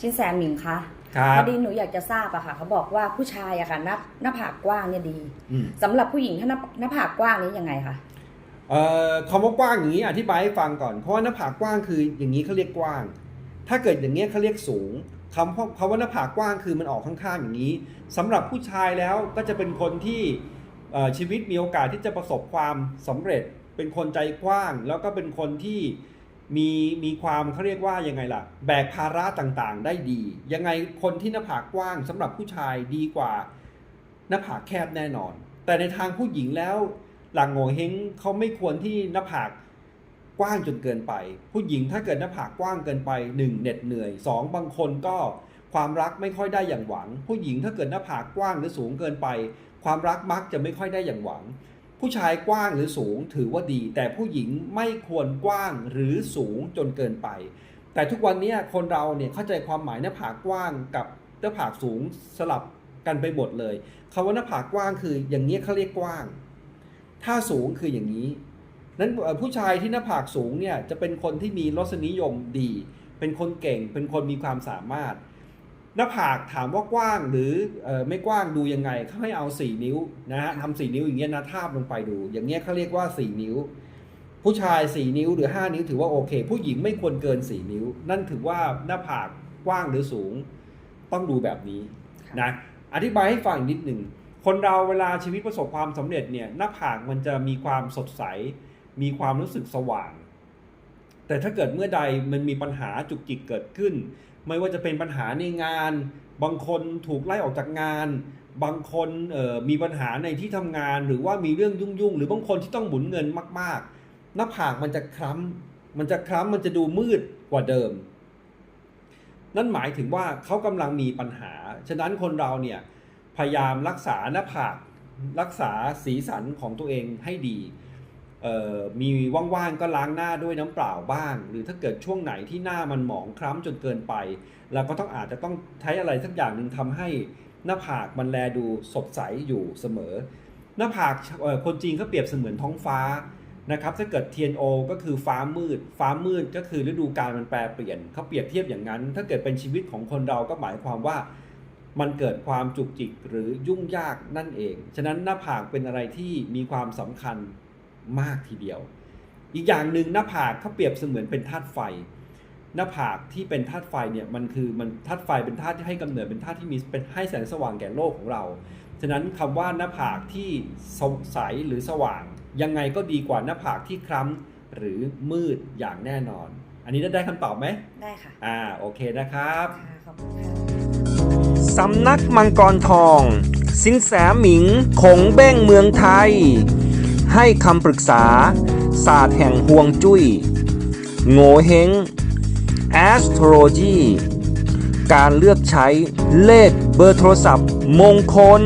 ชินแสหมิงคะครับพอดีหนูอยากจะทราบอะค่ะเขาบอกว่าผู้ชายอะค่ะหน้าหน้าผากกว้างเนี่ยดี อืมสำหรับผู้หญิงถ้าหน้าหน้าผากกว้างนี้ยังไงคะ เอ่อคำว่ากว้างอย่างนี้อธิบายให้ฟังก่อน เพราะว่าหน้าผากกว้างคืออย่างนี้เขาเรียกกว้าง ถ้าเกิดอย่างนี้ยเขาเรียกสูงคำเพราะคำว่าหน้าผากกว้างคือมันออกข้างๆอย่างนี้สำหรับผู้ชายแล้วก็จะเป็นคนที่เอ่อชีวิตมีโอกาสที่จะประสบความสำเร็จ เป็นคนใจกว้าง แล้วก็เป็นคนที่ มีมีความเขาเรียกว่ายังไงล่ะ แบกภาระต่างๆ ได้ดี ยังไงคนที่หน้าผากกว้างสำหรับผู้ชายดีกว่าหน้าผากแคบแน่นอน แต่ในทางผู้หญิงแล้วหลังโงเฮงเขาไม่ควรที่หน้าผากกว้างจนเกินไป ผู้หญิงถ้าเกิดหน้าผากกว้างเกินไปหนึ่งเหน็ดเหนื่อยสองบางคนก็ความรักไม่ค่อยได้อย่างหวัง ผู้หญิงถ้าเกิดหน้าผากกว้างหรือสูงเกินไป ความรักมักจะไม่ค่อยได้อย่างหวัง ผู้ชายกว้างหรือสูงถือว่าดี แต่ผู้หญิงไม่ควรกว้างหรือสูงจนเกินไป แต่ทุกวันนี้คนเราเนี่ยเข้าใจความหมายหน้าผากกว้างกับหน้าผากสูงสลับกันไปหมดเลยคำว่าหน้าผากกว้างคืออย่างนี้เขาเรียกกว้าง ถ้าสูงคืออย่างนี้นั้นผู้ชายที่หน้าผากสูงเนี่ยจะเป็นคนที่มีรสนิยมดี เป็นคนเก่ง เป็นคนมีความสามารถ หน้าผากถามว่ากว้างหรืออไม่กว้างดูยังไงเขาให้เอา 4 นิ้วนะฮะทำสี่นิ้วอย่างเงี้ยนะทาบลงไปดู อย่างเงี้ยเขาเรียกว่า 4 นิ้ว ผู้ชาย 4 นิ้วหรือ 5 นิ้วถือว่าโอเค ผู้หญิงไม่ควรเกิน 4 นิ้ว นั่นถือว่าหน้าผากกว้างหรือสูง ต้องดูแบบนี้นะอธิบายให้ฟังอีกนิดหนึ่งคนเราเวลาชีวิตประสบความสำเร็จเนี่ยหน้าผากมันจะมีความสดใส มีความรู้สึกสว่าง แต่ถ้าเกิดเมื่อใดมันมีปัญหาจุกจิกเกิดขึ้น ไม่ว่าจะเป็นปัญหาในงาน บางคนถูกไล่ออกจากงาน บางคนมีปัญหาในที่ทำงาน หรือว่ามีเรื่องยุ่งๆ หรือบางคนที่ต้องหมุนเงินมากๆ หน้าผากมันจะคล้ำมันจะคล้ำมันจะดูมืดกว่าเดิม นั่นหมายถึงว่าเขากำลังมีปัญหา ฉะนั้นคนเราเนี่ยพยายามรักษาหน้าผากรักษาสีสันของตัวเองให้ดี มีว่างๆก็ล้างหน้าด้วยน้ำเปล่าบ้าง หรือถ้าเกิดช่วงไหนที่หน้ามันหมองคล้ำจนเกินไปเราก็ต้องอาจจะต้องใช้อะไรสักอย่างหนึ่งทำให้หน้าผากมันแลดูสดใสอยู่เสมอ หน้าผากคนจีนเขาเปรียบเสมือนท้องฟ้านะครับถ้าเกิด TNO ก็คือฟ้ามืด ฟ้ามืดก็คือฤดูกาลมันแปรเปลี่ยนเขาเปรียบเทียบอย่างนั้น ถ้าเกิดเป็นชีวิตของคนเราก็หมายความว่ามันเกิดความจุกจิกหรือยุ่งยากนั่นเอง ฉะนั้นหน้าผากเป็นอะไรที่มีความสำคัญ มากทีเดียว อีกอย่างหนึ่งหน้าผากเขาเปรียบเสมือนเป็นธาตุไฟ หน้าผากที่เป็นธาตุไฟเนี่ยมันคือมันธาตุไฟเป็นธาตุที่ให้กำเนิดเป็นธาตุที่มีเป็นให้แสงสว่างแก่โลกของเรา ฉะนั้นคำว่าหน้าผากที่สดใสหรือสว่าง ยังไงก็ดีกว่าหน้าผากที่คล้ำหรือมืดอย่างแน่นอน อันนี้ได้ได้คำตอบไหมได้ค่ะอ่าโอเคนะครับค่ะขอบคุณค่ะสำนักมังกรทอง สินแสหมิงคงเบ้งเมืองไทย ให้คำปรึกษา ศาสตร์แห่งห่วงจุย้ย โงเฮง astrology การเลือกใช้เลขเบอร์โทรศัพท์มงคล